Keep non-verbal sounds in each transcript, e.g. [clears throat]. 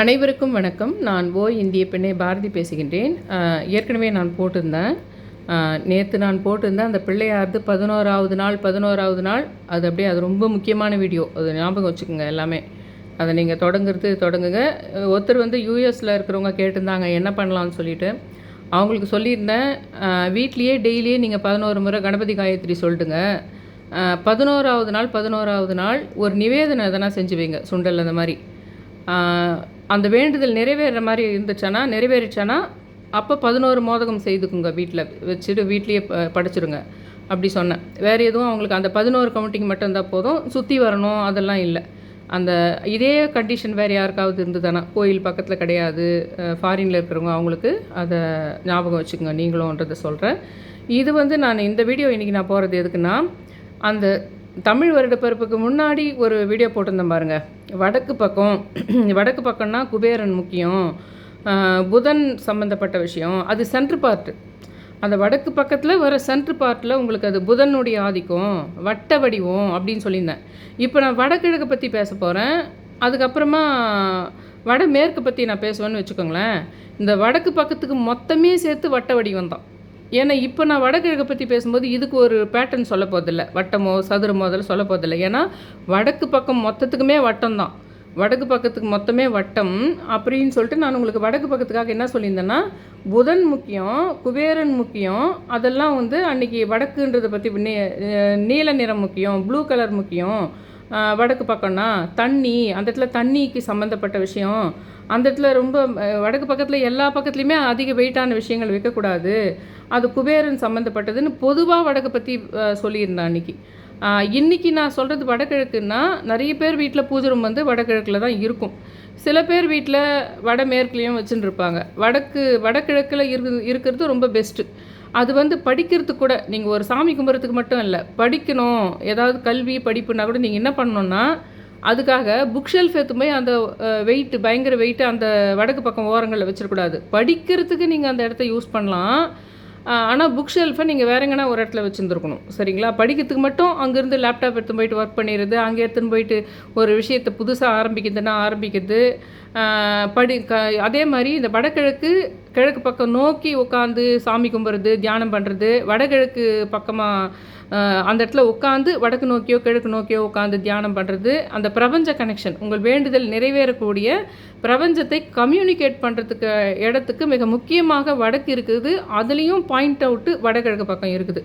அனைவருக்கும் வணக்கம். நான் ஓ இந்திய பெண்ணை பாரதி பேசுகின்றேன். ஏற்கனவே நான் போட்டிருந்தேன். நேற்று நான் போட்டிருந்தேன். அந்த பிள்ளையார்து பதினோராவது நாள் பதினோராவது நாள். அது அப்படியே அது ரொம்ப முக்கியமான வீடியோ. அது ஞாபகம் வச்சுக்கோங்க எல்லாமே. அதை நீங்கள் தொடங்குறது தொடங்குங்க. ஒருத்தர் வந்து யூஎஸில் இருக்கிறவங்க கேட்டிருந்தாங்க என்ன பண்ணலான்னு சொல்லிட்டு. அவங்களுக்கு சொல்லியிருந்தேன் வீட்லேயே டெய்லியே நீங்கள் பதினோரு முறை கணபதி காயத்ரி சொல்லிட்டுங்க பதினோராவது நாள் பதினோராவது நாள் ஒரு நிவேதனை எதனா செஞ்சு வைங்க சுண்டல் அந்த மாதிரி. அந்த வேண்டுதல் நிறைவேற மாதிரி இருந்துச்சுன்னா நிறைவேறிச்சானா அப்போ பதினோரு மோதகம் செய்துக்குங்க வீட்டில் வச்சுட்டு வீட்லேயே ப படைச்சிருங்க. அப்படி சொன்னேன். வேறு எதுவும் அவங்களுக்கு அந்த பதினோரு கவுண்டிங் மட்டும் இருந்தால் போதும். சுற்றி வரணும் அதெல்லாம் இல்லை. அந்த இதே கண்டிஷன் வேறு யாருக்காவது இருந்ததுன்னா கோயில் பக்கத்தில் கிடையாது. ஃபாரினில் இருக்கிறவங்க அவங்களுக்கு அதை ஞாபகம் வச்சுக்கோங்க. நீங்களும்ன்றதை சொல்கிறேன் இது வந்து நான் இந்த வீடியோ இன்றைக்கி நான் போகிறது எதுக்குன்னா அந்த தமிழ் வருடப்பிறப்புக்கு முன்னாடி ஒரு வீடியோ போட்டிருந்தேன் பாருங்கள் வடக்கு பக்கம் [clears throat] வடக்கு பக்கம்னா குபேரன் முக்கியம் புதன் சம்மந்தப்பட்ட விஷயம் அது சென்ட்ரு பார்ட்டு அந்த வடக்கு பக்கத்தில் வர சென்ட்ரு பார்ட்டில் உங்களுக்கு அது புதனுடைய ஆதிக்கம் வட்ட வடிவம் அப்படின்னு சொல்லியிருந்தேன். இப்போ நான் வடகிழக்கு பற்றி பேச போகிறேன் அதுக்கப்புறமா வடமேற்கு பற்றி நான் பேசுவேன்னு வச்சுக்கோங்களேன். இந்த வடக்கு பக்கத்துக்கு மொத்தமே சேர்த்து வட்ட வடிவம் தான். ஏன்னா இப்போ நான் வடகிழக்கு பற்றி பேசும்போது இதுக்கு ஒரு பேட்டர்ன் சொல்ல போதில்லை வட்டமோ சதுரமோ அதெல்லாம் சொல்ல போதில்லை ஏன்னா வடக்கு பக்கம் மொத்தத்துக்குமே வட்டம் தான். வடக்கு பக்கத்துக்கு மொத்தமே வட்டம் அப்படின்னு சொல்லிட்டு நான் உங்களுக்கு வடக்கு பக்கத்துக்காக என்ன சொல்லியிருந்தேன்னா புதன் முக்கியம் குபேரன் முக்கியம் அதெல்லாம் வந்து அன்றைக்கி வடக்குன்றதை பற்றி நீ நீல நிறம் முக்கியம் ப்ளூ கலர் முக்கியம். வடக்கு பக்கம்னா தண்ணி அந்த இடத்துல தண்ணிக்கு சம்மந்தப்பட்ட விஷயம். அந்த இடத்துல ரொம்ப வடக்கு பக்கத்தில் எல்லா பக்கத்துலேயுமே அதிக வெயிட்டான விஷயங்கள் வைக்கக்கூடாது. அது குபேரன் சம்மந்தப்பட்டதுன்னு பொதுவாக வடக்கு பற்றி சொல்லியிருந்தேன் அன்றைக்கி இன்றைக்கி நான் சொல்கிறது வடகிழக்குன்னா நிறைய பேர் வீட்டில் பூஜை ரூம் வந்து வடகிழக்கில் தான் இருக்கும். சில பேர் வீட்டில் வடமேற்குலேயும் வச்சுட்டு இருப்பாங்க வடக்கு வடகிழக்கில் இருக்கு இருக்கிறது ரொம்ப பெஸ்ட்டு அது வந்து படிக்கிறதுக்கு கூட நீங்கள் ஒரு சாமி கும்பிட்றதுக்கு மட்டும் இல்லை படிக்கணும். ஏதாவது கல்வி படிப்புனா கூட நீங்கள் என்ன பண்ணணும்னா அதுக்காக புக் ஷெல்ஃப் எடுத்து போய் அந்த வெயிட்டு பயங்கர வெயிட்டு அந்த வடக்கு பக்கம் ஓரங்களில் வச்சிடக்கூடாது படிக்கிறதுக்கு நீங்கள் அந்த இடத்த யூஸ் பண்ணலாம். ஆனால் புக் ஷெல்ஃபை நீங்கள் வேற எங்கன்னா ஒரு இடத்துல வச்சுருந்துருக்கணும். சரிங்களா? படிக்கிறதுக்கு மட்டும் அங்கேருந்து லேப்டாப் எடுத்துன்னு போயிட்டு ஒர்க் பண்ணிடுறது அங்கே எடுத்துன்னு போயிட்டு ஒரு விஷயத்தை புதுசாக ஆரம்பிக்கிறதுனா ஆரம்பிக்கிறது. படி க அதே மாதிரி இந்த வடகிழக்கு கிழக்கு பக்கம் நோக்கி உட்காந்து சாமி கும்பிட்றது தியானம் பண்ணுறது வடகிழக்கு பக்கமாக அந்த இடத்துல உட்காந்து வடக்கு நோக்கியோ கிழக்கு நோக்கியோ உட்காந்து தியானம் பண்ணுறது அந்த பிரபஞ்ச கனெக்ஷன் உங்கள் வேண்டுதல் நிறைவேறக்கூடிய பிரபஞ்சத்தை கம்யூனிகேட் பண்ணுறதுக்கு இடத்துக்கு மிக முக்கியமாக வடக்கு இருக்குது. அதுலேயும் பாயிண்ட் அவுட்டு வடகிழக்கு பக்கம் இருக்குது.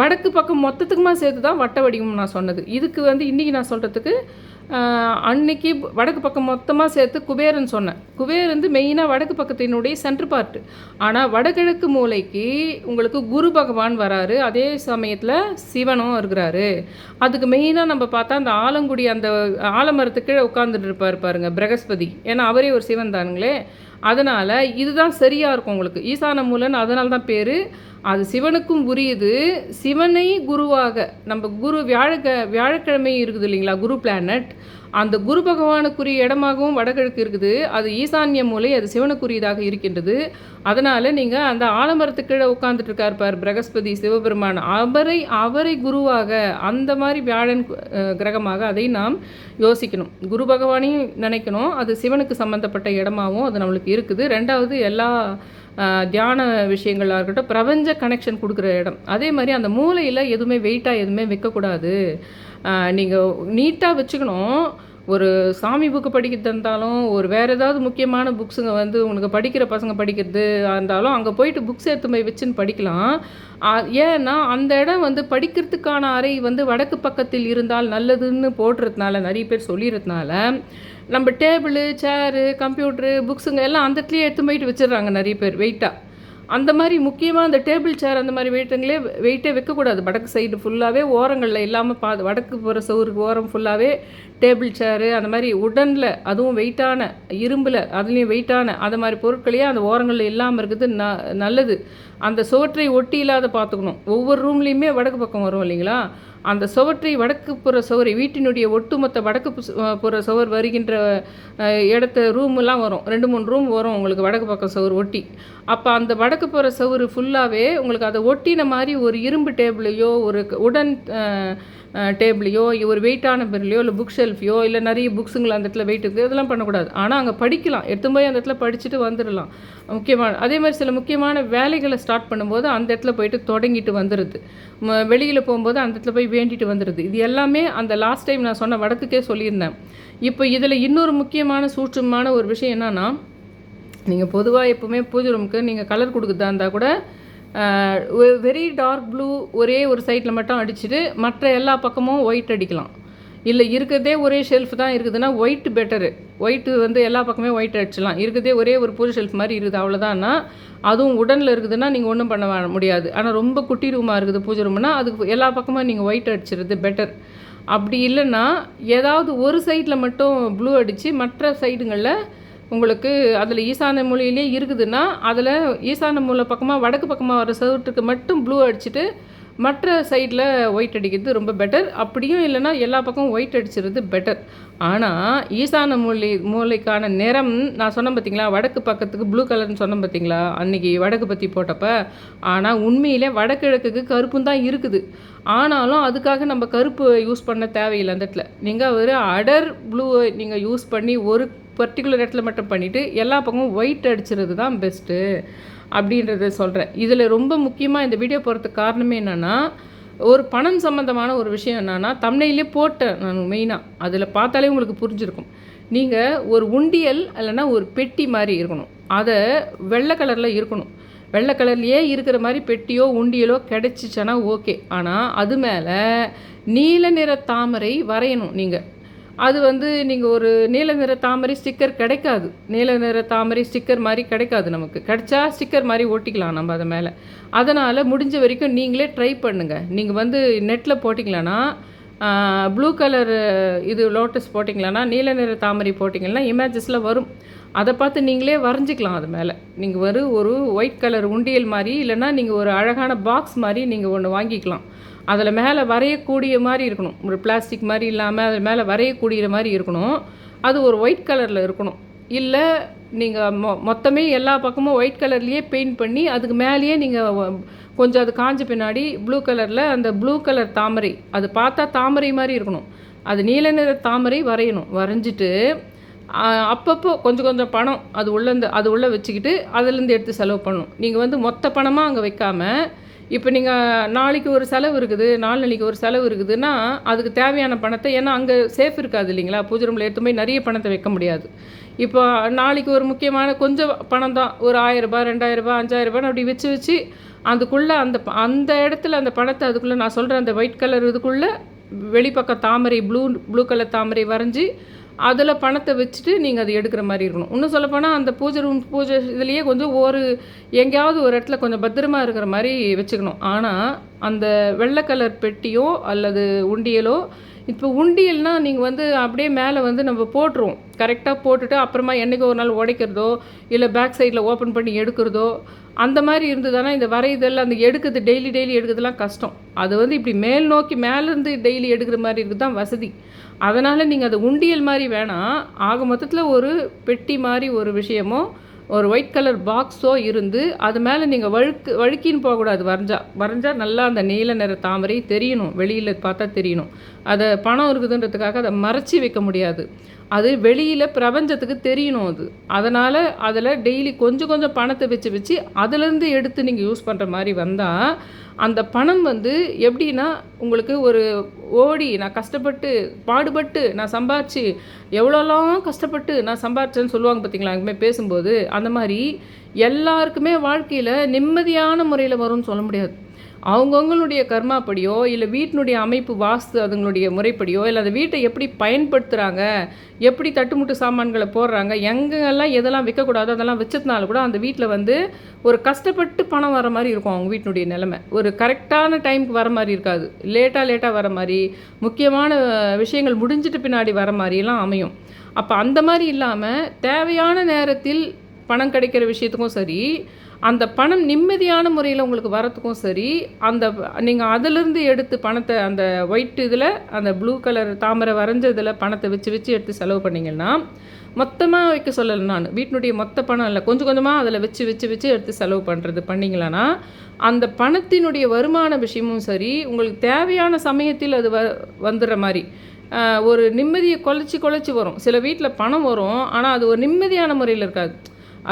வடக்கு பக்கம் மொத்தத்துக்குமா சேர்த்து தான் வட்ட வடிவம் நான் சொன்னது. இதுக்கு வந்து இன்றைக்கி நான் சொல்கிறதுக்கு அன்னைக்கு வடக்கு பக்கம் மொத்தமாக சேர்த்து குபேரன் சொன்னேன். குபேர் வந்து மெயினாக வடக்கு பக்கத்தினுடைய சென்ட்ரு பார்ட்டு ஆனால் வடகிழக்கு மூலைக்கு உங்களுக்கு குரு பகவான் வராரு. அதே சமயத்தில் சிவனும் இருக்கிறாரு. அதுக்கு மெயினாக நம்ம பார்த்தா அந்த ஆலங்குடி அந்த ஆலமரத்துக்கு கீழே உட்காந்துட்டு இருப்பார் பாருங்க பிரகஸ்பதி. ஏன்னா அவரே ஒரு சிவன் தானுங்களே. அதனால் இதுதான் சரியாக இருக்கும் உங்களுக்கு. ஈசான மூலன் அதனால தான் பேர். அது சிவனுக்கும் உரியது சிவனை குருவாக நம்ம குரு வியாழக்க வியாழக்கிழமை இருக்குது இல்லைங்களா? குரு பிளானட் அந்த குரு பகவானுக்குரிய இடமாகவும் வடகிழக்கு இருக்குது. அது ஈசான்ய மூலை அது சிவனுக்குரியதாக இருக்கின்றது. அதனால் நீங்கள் அந்த ஆலமரத்துக்கு கீழே உட்காந்துட்டு இருக்கார் பார் பிரகஸ்பதி சிவபெருமான். அவரை அவரை குருவாக அந்த மாதிரி வியாழன் கிரகமாக அதை நாம் யோசிக்கணும். குரு பகவானையும் நினைக்கணும். அது சிவனுக்கு சம்மந்தப்பட்ட இடமாகவும் அது நம்மளுக்கு இருக்குது. ரெண்டாவது எல்லா தியான விஷயங்களாக இருக்கட்டும் பிரபஞ்ச கனெக்ஷன் கொடுக்குற இடம். அதே மாதிரி அந்த மூலையில் எதுவுமே வெயிட்டாக எதுவுமே வைக்கக்கூடாது. நீங்கள் நீட்டாக வச்சுக்கணும். ஒரு சாமி புக்கு படிக்கிறது இருந்தாலும் ஒரு வேறு ஏதாவது முக்கியமான புக்ஸுங்க வந்து உனக்கு படிக்கிற பசங்க படிக்கிறது இருந்தாலும் அங்கே போயிட்டு புக்ஸ் எடுத்து போய் வச்சுன்னு படிக்கலாம். ஏன்னா அந்த இடம் வந்து படிக்கிறதுக்கான அறை வந்து வடக்கு பக்கத்தில் இருந்தால் நல்லதுன்னு போடுறதுனால நிறைய பேர் சொல்லிடுறதுனால நம்ம டேபிள் சேரு கம்ப்யூட்ரு புக்ஸுங்க எல்லாம் அந்த இடத்துலையே எடுத்து போயிட்டு வச்சிடுறாங்க நிறைய பேர் வெயிட்டாக அந்த மாதிரி முக்கியமாக அந்த டேபிள் சேர் அந்த மாதிரி வெயிட்டுங்களே வெயிட்டே வைக்கக்கூடாது. வடக்கு சைடு ஃபுல்லாகவே ஓரங்களில் இல்லாமல் பா வடக்கு போகிற சவுருக்கு ஓரம் ஃபுல்லாகவே டேபிள் சேரு அந்த மாதிரி உடனில் அதுவும் வெயிட்டான இரும்பில் அதுலேயும் வெயிட்டான அது மாதிரி பொருட்களையே அந்த ஓரங்களில் இல்லாமல் இருக்குது ந நல்லது. அந்த சுவற்றை ஒட்டி இல்லாத பார்த்துக்கணும் ஒவ்வொரு ரூம்லேயுமே வடக்கு பக்கம் வரும் இல்லைங்களா? அந்த சுவற்றை வடக்கு புற சுவர் வீட்டினுடைய ஒட்டுமொத்த வடக்கு புற சுவர் வருகின்ற இடத்த ரூம்லாம் வரும். ரெண்டு மூணு ரூம் வரும் உங்களுக்கு வடக்கு பக்கம் சுவர் ஒட்டி. அப்போ அந்த வடக்கு புற சுவர் ஃபுல்லாகவே உங்களுக்கு அதை ஒட்டின மாதிரி ஒரு இரும்பு டேபிளையோ ஒரு உடன் டேபிளையோ ஒரு வெயிட்டான பொருளையோ இல்லை புக் ஷெல்ஃபையோ இல்லை நிறைய புக்ஸுங்களை அந்த இடத்துல வெயிட் இருக்குது. இதெல்லாம் பண்ணக்கூடாது. ஆனால் அங்கே படிக்கலாம். எடுத்து போய் அந்த இடத்துல படிச்சுட்டு வந்துடலாம். முக்கியமான அதே மாதிரி சில முக்கியமான வேலைகளை ஸ்டார்ட் பண்ணும்போது அந்த இடத்துல போயிட்டு தொடங்கிட்டு வந்துடுது வெளியில் போகும்போது அந்த இடத்துல போய் வேண்டிட்டு வந்துடுது இது எல்லாமே அந்த லாஸ்ட் டைம் நான் சொன்ன வடக்குக்கே சொல்லியிருந்தேன். இப்போ இதில் இன்னொரு முக்கியமான சூட்சமான ஒரு விஷயம் என்னென்னா நீங்கள் பொதுவாக எப்போவுமே பூஜை ரூமுக்கு நீங்கள் கலர் கொடுக்குறதா இருந்தால் கூட வெரி டார்க் ப்ளூ ஒரே ஒரு சைட்டில் மட்டும் அடிச்சுட்டு மற்ற எல்லா பக்கமும் ஒயிட் அடிக்கலாம். இல்லை இருக்கிறதே ஒரே ஷெல்ஃப் தான் இருக்குதுன்னா ஒயிட் பெட்டரு ஒயிட்டு வந்து எல்லா பக்கமே ஒயிட் அடிச்சிடலாம். இருக்கிறதே ஒரே ஒரு பூஜை ஷெல்ஃப் மாதிரி இருக்குது அவ்வளோதான்னா அதுவும் உடனில் இருக்குதுன்னா நீங்கள் ஒன்றும் பண்ண முடியாது. ஆனால் ரொம்ப குட்டி ரூமாக இருக்குது பூஜை ரூம்னா அதுக்கு எல்லா பக்கமும் நீங்கள் ஒயிட் அடிச்சிருது பெட்டர் அப்படி இல்லைன்னா ஏதாவது ஒரு சைடில் மட்டும் ப்ளூ அடித்து மற்ற சைடுங்களில் உங்களுக்கு அதில் ஈசான மூலையிலே இருக்குதுன்னா அதில் ஈசான மூலை பக்கமாக வடக்கு பக்கமாக வர சவுட்டுக்கு மட்டும் ப்ளூ அடிச்சுட்டு மற்ற சைடில் ஒயிட் அடிக்கிறது ரொம்ப பெட்டர் அப்படியும் இல்லைன்னா எல்லா பக்கமும் ஒயிட் அடிச்சிருது பெட்டர் ஆனால் ஈசான மூலை மூலைக்கான நிறம் நான் சொன்னேன் பார்த்தீங்களா வடக்கு பக்கத்துக்கு ப்ளூ கலர்னு சொன்னேன் பார்த்தீங்களா அன்றைக்கி வடக்கு பற்றி போட்டப்ப. ஆனால் உண்மையிலே வடகிழக்குக்கு கருப்பும் தான் இருக்குது. ஆனாலும் அதுக்காக நம்ம கருப்பு யூஸ் பண்ண தேவையில்லை அந்த இடத்துல. நீங்கள் ஒரு அடர் ப்ளூவை நீங்கள் யூஸ் பண்ணி ஒரு பர்டிகுலர் இடத்துல மட்டும் பண்ணிவிட்டு எல்லா பக்கமும் ஒயிட் அடிச்சிருது தான் பெஸ்ட்டு அப்படின்றத சொல்கிறேன் இதில் ரொம்ப முக்கியமாக இந்த வீடியோ போகிறதுக்கு காரணமே என்னென்னா ஒரு பணம் சம்மந்தமான ஒரு விஷயம் என்னென்னா தமிழையிலே போட்டேன் நான் மெயினாக அதில் பார்த்தாலே உங்களுக்கு புரிஞ்சிருக்கும். நீங்கள் ஒரு உண்டியல் இல்லைன்னா ஒரு பெட்டி மாதிரி இருக்கணும். அதை வெள்ளை கலரில் இருக்கணும். வெள்ளை கலர்லேயே இருக்கிற மாதிரி பெட்டியோ உண்டியலோ கிடச்சிச்சின்னா ஓகே ஆனால் அது மேலே நீல நிற தாமரை வரையணும் நீங்கள் அது வந்து நீங்கள் ஒரு நீல நிற தாமரை ஸ்டிக்கர் கிடைக்காது. நீல நிற தாமரை ஸ்டிக்கர் மாதிரி கிடைக்காது நமக்கு. கிடைச்சா ஸ்டிக்கர் மாதிரி ஒட்டிக்கலாம் நம்ம அதை மேலே. அதனால் முடிஞ்ச வரைக்கும் நீங்களே ட்ரை பண்ணுங்கள் நீங்கள் வந்து நெட்டில் போட்டிங்களான்னா ப்ளூ கலர் இது லோட்டஸ் போட்டிங்களான்னா நீல நிற தாமரை போட்டிங்கன்னா இமேஜஸில் வரும். அதை பார்த்து நீங்களே வரைஞ்சிக்கலாம் அது மேலே. நீங்கள் ஒரு ஒரு ஒயிட் கலர் உண்டியல் மாதிரி இல்லைன்னா நீங்கள் ஒரு அழகான பாக்ஸ் மாதிரி நீங்கள் ஒன்று வாங்கிக்கலாம். அதில் மேலே வரையக்கூடிய மாதிரி இருக்கணும். ஒரு பிளாஸ்டிக் மாதிரி இல்லாமல் அது மேலே வரையக்கூடிய மாதிரி இருக்கணும். அது ஒரு ஒயிட் கலரில் இருக்கணும். இல்லை நீங்கள் மொ மொத்தமே எல்லா பக்கமும் ஒயிட் கலர்லேயே பெயிண்ட் பண்ணி அதுக்கு மேலேயே நீங்கள் கொஞ்சம் அது காஞ்ச பின்னாடி ப்ளூ கலரில் அந்த ப்ளூ கலர் தாமரை அது பார்த்தா தாமரை மாதிரி இருக்கணும். அது நீல நிற தாமரை வரையணும். வரைஞ்சிட்டு அப்பப்போ கொஞ்சம் கொஞ்சம் பணம் அது உள்ளேருந்து அது உள்ளே வச்சுக்கிட்டு அதுலேருந்து எடுத்து செலவு பண்ணணும். நீங்கள் வந்து மொத்த பணமாக அங்கே வைக்காமல் இப்போ நீங்கள் நாளைக்கு ஒரு செலவு இருக்குது நாளைக்கு ஒரு செலவு இருக்குதுன்னா அதுக்கு தேவையான பணத்தை ஏன்னா அங்கே சேஃப் இருக்காது இல்லைங்களா? பூஜை ரூமில் எடுத்து போய் நிறைய பணத்தை வைக்க முடியாது. இப்போ நாளைக்கு ஒரு முக்கியமான கொஞ்சம் பணம் தான். ஒரு ஆயிரரூபா ரெண்டாயிரரூபா அஞ்சாயிரரூபான்னு அப்படி வச்சு வச்சு அதுக்குள்ளே அந்த ப- அந்த இடத்துல அந்த பணத்தை அதுக்குள்ளே நான் சொல்கிற அந்த ஒயிட் கலர் இதுக்குள்ளே வெளிப்பக்கம் தாமரை ப்ளூ ப்ளூ கலர் தாமரை வரைஞ்சி அதில் பணத்தை வச்சுட்டு நீங்கள் அதை எடுக்கிற மாதிரி இருக்கணும். இன்னும் சொல்லப்போனால் அந்த பூஜை ரூம் பூஜை இதுலேயே கொஞ்சம் ஒரு எங்கேயாவது ஒரு இடத்துல கொஞ்சம் பத்திரமா இருக்கிற மாதிரி வச்சுக்கணும். ஆனால் அந்த வெள்ளை கலர் பெட்டியோ அல்லது உண்டியலோ இப்போ உண்டியல்னால் நீங்கள் வந்து அப்படியே மேலே வந்து நம்ம போட்டுருவோம். கரெக்டாக போட்டுட்டு அப்புறமா என்றைக்கு ஒரு நாள் உடைக்கிறதோ இல்லை பேக் சைடில் ஓப்பன் பண்ணி எடுக்கிறதோ அந்த மாதிரி இருந்ததுன்னா இந்த வரைதல் அந்த எடுக்கிறது டெய்லி டெய்லி எடுக்கிறதுலாம் கஷ்டம். அது வந்து இப்படி மேல் நோக்கி மேலேருந்து டெய்லி எடுக்கிற மாதிரி இருக்குது தான் வசதி. அதனால் நீங்கள் அது உண்டியல் மாதிரி வேணாம். ஆக மொத்தத்தில் ஒரு பெட்டி மாதிரி ஒரு விஷயமோ ஒரு ஒயிட் கலர் பாக்ஸோ இருந்து அது மேலே நீங்கள் வழுக்கு வழுக்கின்னு போகக்கூடாது. வரைஞ்சா வரைஞ்சா நல்லா அந்த நீல நிற தாமரை தெரியணும். வெளியில் பார்த்தா தெரியணும். அதை பணம் இருக்குதுன்றதுக்காக அதை மறைச்சி வைக்க முடியாது. அது வெளியில் பிரபஞ்சத்துக்கு தெரியணும் அது. அதனால் அதில் டெய்லி கொஞ்சம் கொஞ்சம் பணத்தை வச்சு வச்சு அதுலேருந்து எடுத்து நீங்கள் யூஸ் பண்ணுற மாதிரி வந்தால் அந்த பணம் வந்து எப்படின்னா உங்களுக்கு ஒரு ஓடி நான் கஷ்டப்பட்டு பாடுபட்டு நான் சம்பாரிச்சு எவ்வளோலாம் கஷ்டப்பட்டு நான் சம்பாரிச்சேன்னு சொல்லுவாங்க பார்த்தீங்களா எங்கேயுமே பேசும்போது அந்த மாதிரி எல்லாருக்குமே வாழ்க்கையில் நிம்மதியான முறையில் வரும்னு சொல்ல முடியாது. அவங்கவுங்களுடைய கர்மாப்படியோ இல்லை வீட்டினுடைய அமைப்பு வாஸ்து அதுங்களுடைய முறைப்படியோ இல்லை அந்த வீட்டை எப்படி பயன்படுத்துகிறாங்க எப்படி தட்டுமுட்டு சாமான்களை போடுறாங்க எங்கெல்லாம் எதெல்லாம் விற்கக்கூடாதோ அதெல்லாம் வச்சதுனால கூட அந்த வீட்டில் வந்து ஒரு கஷ்டப்பட்டு பணம் வர மாதிரி இருக்கும் அவங்க வீட்டினுடைய நிலைமை. ஒரு கரெக்டான டைமுக்கு வர மாதிரி இருக்காது. லேட்டாக லேட்டாக வர மாதிரி முக்கியமான விஷயங்கள் முடிஞ்சிட்டு பின்னாடி வர மாதிரிலாம் அமையும். அப்போ அந்த மாதிரி இல்லாமல் தேவையான நேரத்தில் பணம் கிடைக்கிற விஷயத்துக்கும் சரி அந்த பணம் நிம்மதியான முறையில் உங்களுக்கு வரத்துக்கும் சரி அந்த நீங்கள் அதிலிருந்து எடுத்து பணத்தை அந்த ஒயிட் இதில் அந்த ப்ளூ கலர் தாமரை வரைஞ்ச இதில் பணத்தை வச்சு வச்சு எடுத்து செலவு பண்ணிங்கன்னா மொத்தமாக வைக்க சொல்லலை நான். வீட்டினுடைய மொத்த பணம் இல்லை கொஞ்சம் கொஞ்சமாக அதில் வச்சு வச்சு வச்சு எடுத்து செலவு பண்ணுறது பண்ணிங்களான்னா அந்த பணத்தினுடைய வருமான விஷயமும் சரி உங்களுக்கு தேவையான சமயத்தில் அது வ வந்துடுற மாதிரி. ஒரு நிம்மதியை குலைச்சி குலைச்சி வரும். சில வீட்டில் பணம் வரும் ஆனால் அது ஒரு நிம்மதியான முறையில் இருக்காது.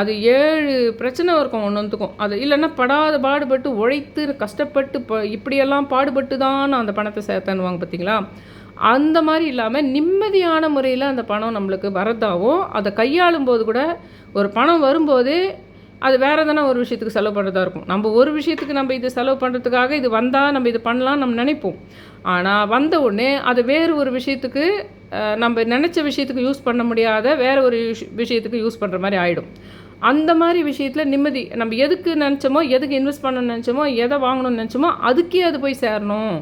அது ஏழு பிரச்சனை இருக்கும் ஒன்றுத்துக்கும் அது இல்லைன்னா படாத பாடுபட்டு உழைத்து கஷ்டப்பட்டு ப இப்படியெல்லாம் பாடுபட்டு தான் நான் அந்த பணத்தை சேர்த்தேன்னுவாங்க பார்த்தீங்களா? அந்த மாதிரி இல்லாமல் நிம்மதியான முறையில் அந்த பணம் நம்மளுக்கு வரதாகவும் அதை கையாளும் போது கூட ஒரு பணம் வரும்போதே அது வேறு எதனா ஒரு விஷயத்துக்கு செலவு பண்ணுறதா இருக்கும். நம்ம ஒரு விஷயத்துக்கு நம்ம இது செலவு பண்ணுறதுக்காக இது வந்தால் நம்ம இது பண்ணலாம் நம்ம நினைப்போம். ஆனால் வந்த உடனே அது வேறு ஒரு விஷயத்துக்கு நம்ம நினச்ச விஷயத்துக்கு யூஸ் பண்ண முடியாத வேறு ஒரு விஷயத்துக்கு யூஸ் பண்ணுற மாதிரி ஆகிடும் அந்த மாதிரி விஷயத்தில் நிம்மதி. நம்ம எதுக்கு நினச்சோமோ எதுக்கு இன்வெஸ்ட் பண்ணணும்னு நினச்சோமோ எதை வாங்கணும்னு நினச்சோமோ அதுக்கே அது போய் சேரணும்.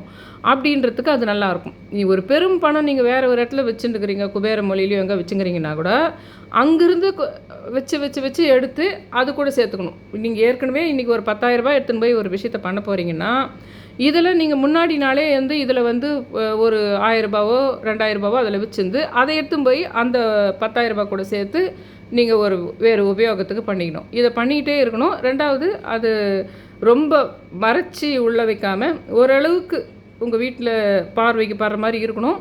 அப்படின்றதுக்கு அது நல்லாயிருக்கும் நீ ஒரு பெரும் பணம் நீங்கள் வேறு ஒரு இடத்துல வச்சுருக்கிறீங்க குபேர மொழியிலையும் எங்கே வச்சுக்கிறீங்கன்னா கூட அங்கேருந்து வச்சு வச்சு வச்சு எடுத்து அது கூட சேர்த்துக்கணும். நீங்கள் ஏற்கனவே இன்றைக்கி ஒரு பத்தாயிரரூபா எடுத்துன்னு போய் ஒரு விஷயத்த பண்ண போகிறீங்கன்னா இதில் நீங்கள் முன்னாடி நாளே வந்து இதில் வந்து ஒரு ஆயிரரூபாவோ ரெண்டாயிரரூபாவோ அதில் வச்சுருந்து அதை எடுத்துன்னு போய் அந்த பத்தாயிரரூபா கூட சேர்த்து நீங்கள் ஒரு வேறு உபயோகத்துக்கு பண்ணிக்கணும். இதை பண்ணிக்கிட்டே இருக்கணும். ரெண்டாவது அது ரொம்ப மறைச்சி உள்ள வைக்காமல் ஓரளவுக்கு உங்கள் வீட்டில் பார்வைக்கு படுற மாதிரி இருக்கணும்.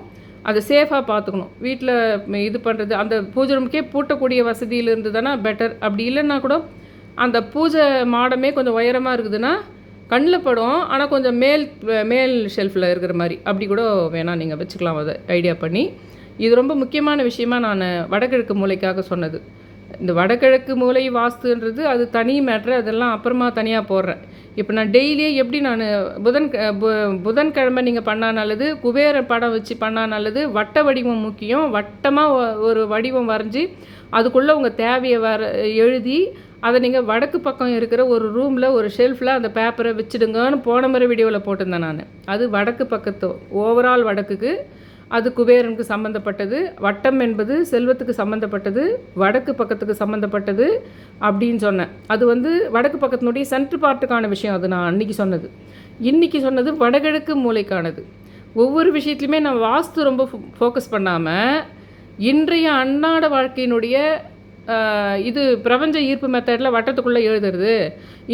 அதை சேஃபாக பார்த்துக்கணும். வீட்டில் இது பண்ணுறது அந்த பூஜை ரூமுக்கே பூட்டக்கூடிய வசதியில் இருந்ததுன்னா பெட்டர் அப்படி இல்லைன்னா கூட அந்த பூஜை மாடமே கொஞ்சம் உயரமாக இருக்குதுன்னா கண்ணில் படும் ஆனால் கொஞ்சம் மேல் மேல் ஷெல்ஃபில் இருக்கிற மாதிரி. அப்படி கூட வேணால் நீங்கள் வச்சுக்கலாம் அதை ஐடியா பண்ணி. இது ரொம்ப முக்கியமான விஷயமா நான் வடகிழக்கு மூலைக்காக சொன்னது. இந்த வடகிழக்கு மூலை வாஸ்துன்றது அது தனி மேட்ரு அதெல்லாம் அப்புறமா தனியாக போடுறேன். இப்போ நான் டெய்லியே எப்படி நான் புதன் பு- புதன்கிழமை நீங்கள் பண்ணால் நல்லது குபேர படம் வச்சு பண்ணா நல்லது வட்ட வடிவம் முக்கியம். வட்டமாக ஒரு வடிவம் வரைஞ்சி அதுக்குள்ளே உங்கள் தேவையை வர எழுதி அதை நீங்கள் வடக்கு பக்கம் இருக்கிற ஒரு ரூமில் ஒரு ஷெல்ஃபில் அந்த பேப்பரை வச்சுடுங்கன்னு போன முறை வீடியோவில் போட்டிருந்தேன் நான். அது வடக்கு பக்கத்து ஓவரால் வடக்குக்கு அது குபேரனுக்கு சம்மந்தப்பட்டது வட்டம் என்பது செல்வத்துக்கு சம்மந்தப்பட்டது வடக்கு பக்கத்துக்கு சம்மந்தப்பட்டது அப்படின்னு சொன்னேன். அது வந்து வடக்கு பக்கத்தினுடைய சென்ட்ரு பார்ட்டுக்கான விஷயம் அது நான் அன்னைக்கு சொன்னது. இன்றைக்கி சொன்னது வடகிழக்கு மூலைக்கானது. ஒவ்வொரு விஷயத்துலையுமே நான் வாஸ்து ரொம்ப ஃபோக்கஸ் பண்ணாமல் இன்றைய அன்னாட வாழ்க்கையினுடைய இது பிரபஞ்ச ஈர்ப்பு மெத்தடில் வட்டத்துக்குள்ளே எழுதுறது.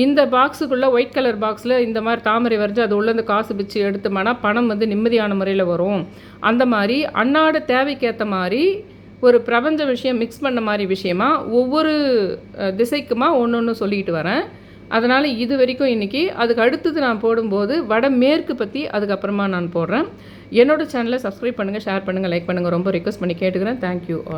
இந்த பாக்ஸுக்குள்ளே ஒயிட் கலர் பாக்ஸில் இந்த மாதிரி தாமரை வரைஞ்சி அது உள்ளேருந்து காசு பிச்சு எடுத்தோம்னா பணம் வந்து நிம்மதியான முறையில் வரும். அந்த மாதிரி அன்னாட தேவைக்கேற்ற மாதிரி ஒரு பிரபஞ்ச விஷயம் மிக்ஸ் பண்ண மாதிரி விஷயமா ஒவ்வொரு திசைக்குமா ஒன்று ஒன்று சொல்லிக்கிட்டு வரேன். அதனால் இது வரைக்கும் இன்றைக்கி அதுக்கு அடுத்தது நான் போடும்போது வடமேற்கு பற்றி அதுக்கப்புறமா நான் போடுறேன். என்னோட சேனலை சப்ஸ்கிரைப் பண்ணுங்கள் ஷேர் பண்ணுங்கள் லைக் பண்ணுங்கள் ரொம்ப ரிக்வஸ்ட் பண்ணி கேட்டுக்கிறேன். Thank you all